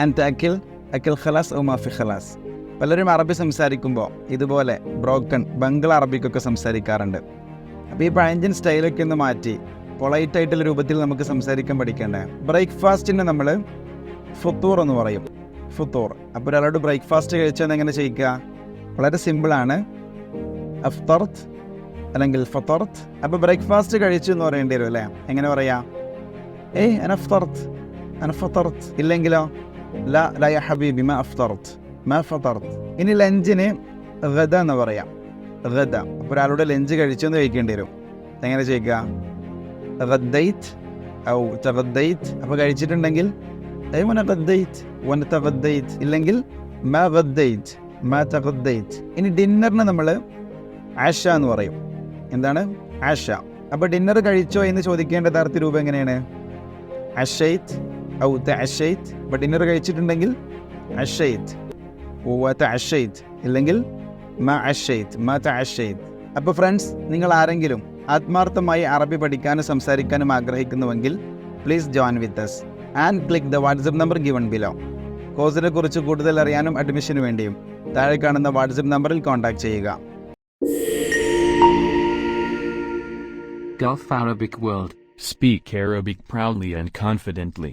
And അക്കിൽ അക്കിൽ ഖലാസ് ഓ മാഫി ഖലാസ്. പലരും അറബി സംസാരിക്കുമ്പോൾ ഇതുപോലെ ബ്രോക്കൺ ബംഗ്ല അറബിക്കൊക്കെ സംസാരിക്കാറുണ്ട്. അപ്പോൾ ഈ പഴഞ്ചൻ സ്റ്റൈലൊക്കെ ഒന്ന് മാറ്റി പൊളൈറ്റ് ആയിട്ടുള്ള രൂപത്തിൽ നമുക്ക് സംസാരിക്കാൻ പഠിക്കേണ്ടത് ബ്രേക്ക്ഫാസ്റ്റിന് നമ്മൾ ഫുത്തൂർ എന്ന് പറയും. ഫുത്തൂർ. അപ്പോൾ ഒരാളോട് ബ്രേക്ക്ഫാസ്റ്റ് കഴിച്ചാൽ എങ്ങനെ ചെയ്യിക്കുക വളരെ സിമ്പിളാണ് അഫ്തർത്ത് അല്ലെങ്കിൽ ഫത്തർത്ത് അപ്പോൾ ബ്രേക്ക്ഫാസ്റ്റ് കഴിച്ചു എന്ന് പറയേണ്ടി വരും അല്ലേ? എങ്ങനെ പറയാം? ഏയ് അനഫ്തർത്ത്. അനഫത്തർത്ത് ഇല്ലെങ്കിലോ? ല لا يا حبيبي ما افطرت ما فطرت ഇനി ലഞ്ചിന് ഗദ എന്ന് പറയാം. ഗദ. അപ്പോൾ ഒരാളുടെ ലഞ്ച് കഴിച്ചു എന്ന് കഴിക്കേണ്ടി വരും. എങ്ങനെ ചെയ്യുക ഗദ്ദൈത്ത് ഔ തഗദ്ദൈത്ത് അപ്പോൾ കഴിച്ചിട്ടുണ്ടെങ്കിൽ വന ഗദ്ദൈത്ത് വൻ തഗദ്ദൈത്ത് ഇല്ലെങ്കിൽ മാ ഗദ്ദൈത്ത് മാ തഗദ്ദൈത്ത് ഇനി ഡിന്നറിന് നമ്മൾ ആഷ എന്ന് പറയും. എന്താണ്? ആഷ അപ്പോൾ ഡിന്നർ കഴിച്ചോ എന്ന് ചോദിക്കേണ്ട യഥാർത്ഥ രൂപം എങ്ങനെയാണ്? അഷൈത്ത് ഔ അഷൈത്ത് അപ്പോൾ ഡിന്നർ കഴിച്ചിട്ടുണ്ടെങ്കിൽ അല്ലെങ്കിൽ അഷൈത്ത് അപ്പോൾ ഫ്രണ്ട്സ് നിങ്ങൾ ആരെങ്കിലും ആത്മാർത്ഥമായി അറബി പഠിക്കാനും സംസാരിക്കാനും ആഗ്രഹിക്കുന്നുവെങ്കിൽ please join with us and click the WhatsApp number given below കോഴ്സിനെ കുറിച്ച് കൂടുതൽ അറിയാനും അഡ്മിഷന് വേണ്ടിയും താഴെ കാണുന്ന വാട്സപ്പ് നമ്പറിൽ കോൺടാക്ട് ചെയ്യുക. Gulf Arabic World. Speak Arabic proudly and confidently.